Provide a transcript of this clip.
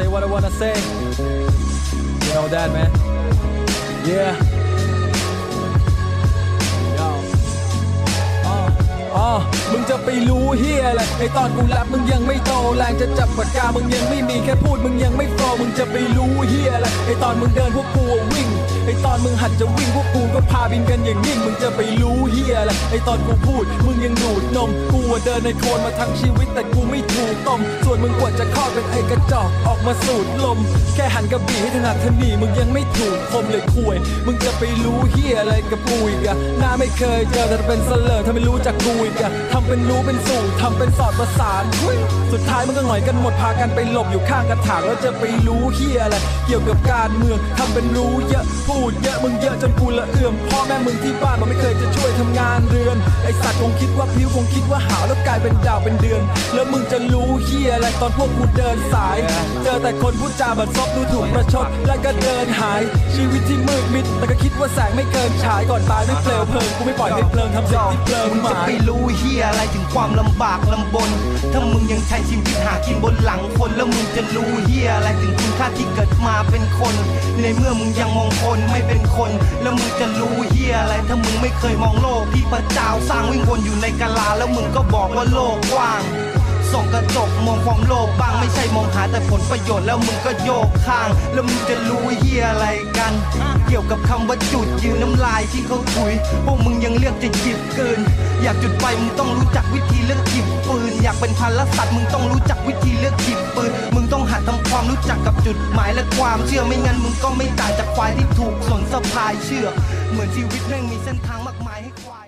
say what I wanna say you know that man yeah มึงจะไปรู้เฮียอะไรไอตอนกูรับมึงยังไม่โตแรงจะจับปากกามึงยังไม่มีแค่พูดมึงยังไม่โฟล์มึงจะไปรู้เฮียอะไรไอตอนมึงเดินพวกกูวิ่งไอ ตอนมึงหัดจะวิ่งพวกกูก็พาบินกันอย่างนิ่งมึงจะไปรู้เฮียอะไรไอตอนกูพูด มึงยังดูดนมกูเดินในโคลนมาทั้งชีวิตแต่กูไม่ถูกต้มส่วนมึงกว่าจะคลอดเป็นไอกระจอกออกมาสูดลม แค่หันกระบี่ให้ถนัดถนีมึงยังไม่ถูกคมเลยคุยมึงจะไปรู้เฮียอะไรกับกูอีกอะหน้าไม่เคยเจอแต่เป็นเสลอถ้าไม่รู้จักกูอีกอะทำเป็นรู้เป็นสู่ทำเป็นสอดประสานสุดท้ายมึงก็หงอยกันหมดพากันไปหลบอยู่ข้างกระถางแล้วจะไปรู้เฮียอะไรเกี่ยวกับการเมืองทำเป็นรู้เยอะพูดเยอะมึงเยอะจนกูละเอื่อมพ่อแม่มึงที่บ้านมันไม่เคยจะช่วยทำงานเรือน ไอสัตว์คงคิดว่าพิ้วคงคิดว่าหาวแล้วกลายเป็นดาวเป็นเดือน แล้วมึงจะรู้เฮียอะไรตอนพวกกูเดินสาย เจอแต่คนพูดจาบัดซบดูถูกประชดแล้วก็เดินหาย ชีวิตที่มืดมิดแต่ก็คิดว่าแสงไม่เกินฉายก่อนตายด้วยเปลวเพลิงกูไม่ปล่อยให้เพลิงทำสิ่งที่เพลิงมึงหจะมายไปรู้เฮียอะไรถึงความลำบากลำบน ถ้ามึงยังใช้ชีวิตหากินบนหลังคนแล้วมึงจะรู้เฮียอะไรถึงคุณค่าที่เกิดมาเป็นคน ในเมื่อมึงยังมองคนไม่เป็นคน แล้วมึงจะรู้เฮียอะไรถ้ามึงไม่เคยมองโลกที่พระเจ้าสร้างวิ่งวนอยู่ในกาลาแล้วมึงก็บอกว่าโลกกว้าง ส่องกระจกมองความโลภบ้างไม่ใช่มองหาแต่ผลประโยชน์แล้วมึงก็โยกข้าง แล้วมึงจะรู้เฮียอะไรกัน เกี่ยวกับคำว่าจุดยืนน้ำลายที่เขาถุยพวกมึงยังเลือกจะหยิบเกิน อยากจุดไฟมึงต้องรู้จักวิธีเลือกหยิบปืน อยากเป็นพันละสัตว์มึงต้องรู้จักวิธีเลือกหยิบปืนมึงต้องหัดทำความรู้จักกับจุดหมายและความเชื่อไม่งั้นมึงก็ไม่ต่างจากควายที่ถูกสนสะพายเชื่อ เหมือนชีวิตแม่งมีเส้นทางมากมายให้คน